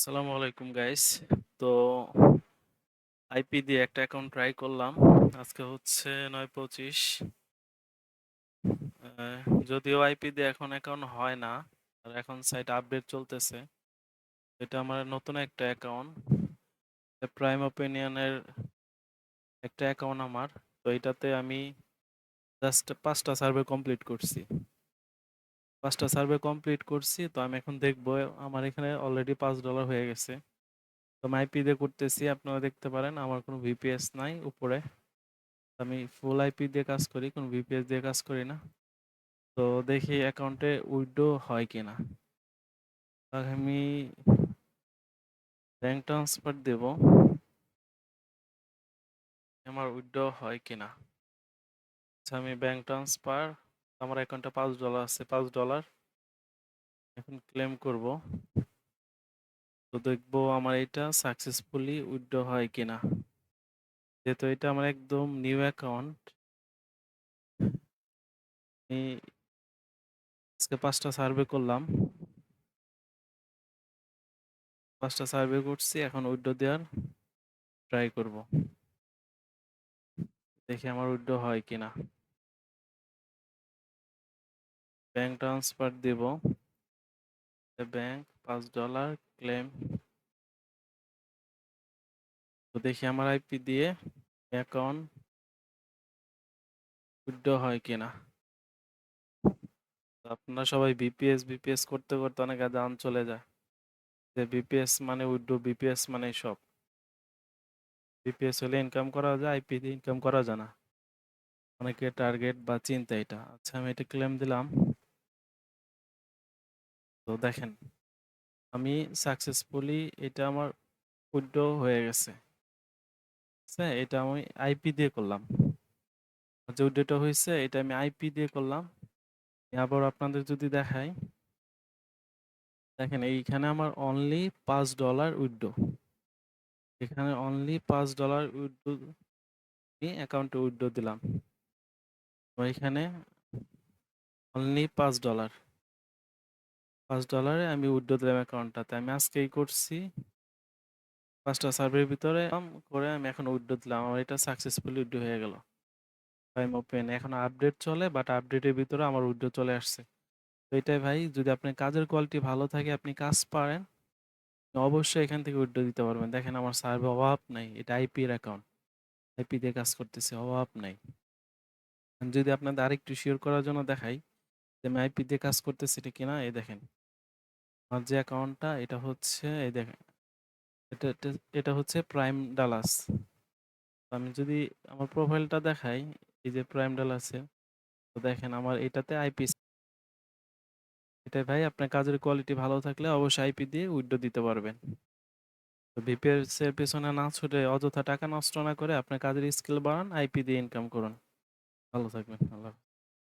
আসসালামু আলাইকুম গাইস তো আইপি দিয়ে একটা অ্যাকাউন্ট ট্রাই করলাম। আজকে হচ্ছে নয় পঁচিশ। যদিও আইপি দিয়ে এখন অ্যাকাউন্ট হয় না, আর এখন সাইট আপডেট চলতেছে। এটা আমার নতুন একটা অ্যাকাউন্ট প্রাইম ওপিনিয়নের একটা অ্যাকাউন্ট আমার। তো এটাতে আমি জাস্ট পাঁচটা সার্ভে কমপ্লিট করছি। পাঁচটা সার্ভে কমপ্লিট করছি, তো আমি এখন দেখব, আমার এখানে অলরেডি পাঁচ ডলার হয়ে গেছে। তো আমি আইপি দিয়ে করতেছি, আপনারা দেখতে পারেন, আমার কোনো ভিপিএস নাই উপরে। আমি ফুল আইপি দিয়ে কাজ করি, কোনো ভিপিএস দিয়ে কাজ করি না। তো দেখি অ্যাকাউন্টে উইডো হয় কিনা। আমি ব্যাংক ট্রান্সফার দেব। আমার উইডো হয় কিনা। আচ্ছা আমি ব্যাংক ট্রান্সফার আমার অ্যাকাউন্টে পাঁচ ডলার আছে, পাঁচ ডলার এখন ক্লেম করব। তো দেখব আমার এটা সাকসেসফুলি উইথড্র হয় কিনা। যেহেতু এটা আমার একদম নিউ অ্যাকাউন্ট আমি আজকে পাঁচটা সার্ভে করলাম। পাঁচটা সার্ভে করছি, এখন উইথড্র দেওয়ার ট্রাই করব। দেখি আমার উইথড্র হয় কিনা। ব্যাংক ট্রান্সফার দেব। ব্যাংক পাঁচ ডলার ক্লেম তো দেখি আমার আইপি দিয়ে অ্যাকাউন্ট উইথড্র হয় কিনা। আপনারা সবাই বিপিএস বিপিএস করতে করতে অনেকে দান চলে যায়। যে বিপিএস মানে উইথড্র বিপিএস মানে সব। বিপিএস হলে ইনকাম করা যায় আইপি দিয়ে ইনকাম করা যায় না। অনেকে টার্গেট বা চিন্তা এটা। আচ্ছা আমি এটা ক্লেম দিলাম। তো দেখেন, আমি সাকসেসফুলি এটা আমার উইথড্র হয়ে গেছে। হ্যাঁ এটা আমি আইপি দিয়ে করলাম। যে উইথড্রটা হয়েছে, এটা আমি আইপি দিয়ে করলাম। আবার আপনাদের যদি দেখাই, দেখেন এইখানে আমার অনলি পাঁচ ডলার উইথড্রো এখানে অনলি পাঁচ ডলার উইথড্রো অ্যাকাউন্টে উইথড্রো দিলাম। এখানে অনলি পাঁচ ডলার পাঁচ ডলারে আমি উইথড্রো দিলাম অ্যাকাউন্টটাতে। আমি আজকেই করছি। পাঁচটা সার্ভের ভিতরে করে আমি এখন উইথড্রো দিলাম। আমার এটা সাকসেসফুলি উইথড্রো হয়ে গেল। টাইম ওপেন এখন আপডেট চলে বাট আপডেটের ভিতরে আমার উইথড্রো চলে আসছে। তো এটাই ভাই, যদি আপনার কাজের কোয়ালিটি ভালো থাকে, আপনি কাজ পারেন, অবশ্যই এখান থেকে উইথড্রো দিতে পারবেন। দেখেন আমার সার্ভে অভাব নাই, এটা আইপির অ্যাকাউন্ট আইপি দিয়ে কাজ করতেছে, অভাব নাই। যদি আপনাদের আরেকটু শিওর করার জন্য দেখাই যে আমি আইপি দিয়ে কাজ করতেছি, এটা কিনা? এই দেখেন। আমার যে অ্যাকাউন্টটা এটা হচ্ছে, এই দেখেন, এটা এটা হচ্ছে প্রাইম ডালাস আমি যদি আমার প্রোফাইলটা দেখাই, এই যে প্রাইম ডালাসে তো দেখেন আমার এটাতে আইপি এটাই ভাই, আপনার কাজের কোয়ালিটি ভালো থাকলে অবশ্যই আইপি দিয়ে উইড্রো দিতে পারবেন। তো বিপিএস এর পেছনে না ছুটে অযথা টাকা নষ্ট না করে আপনার কাজের স্কিল বাড়ান আইপি দিয়ে ইনকাম করুন। ভালো থাকবেন, আল্লাহ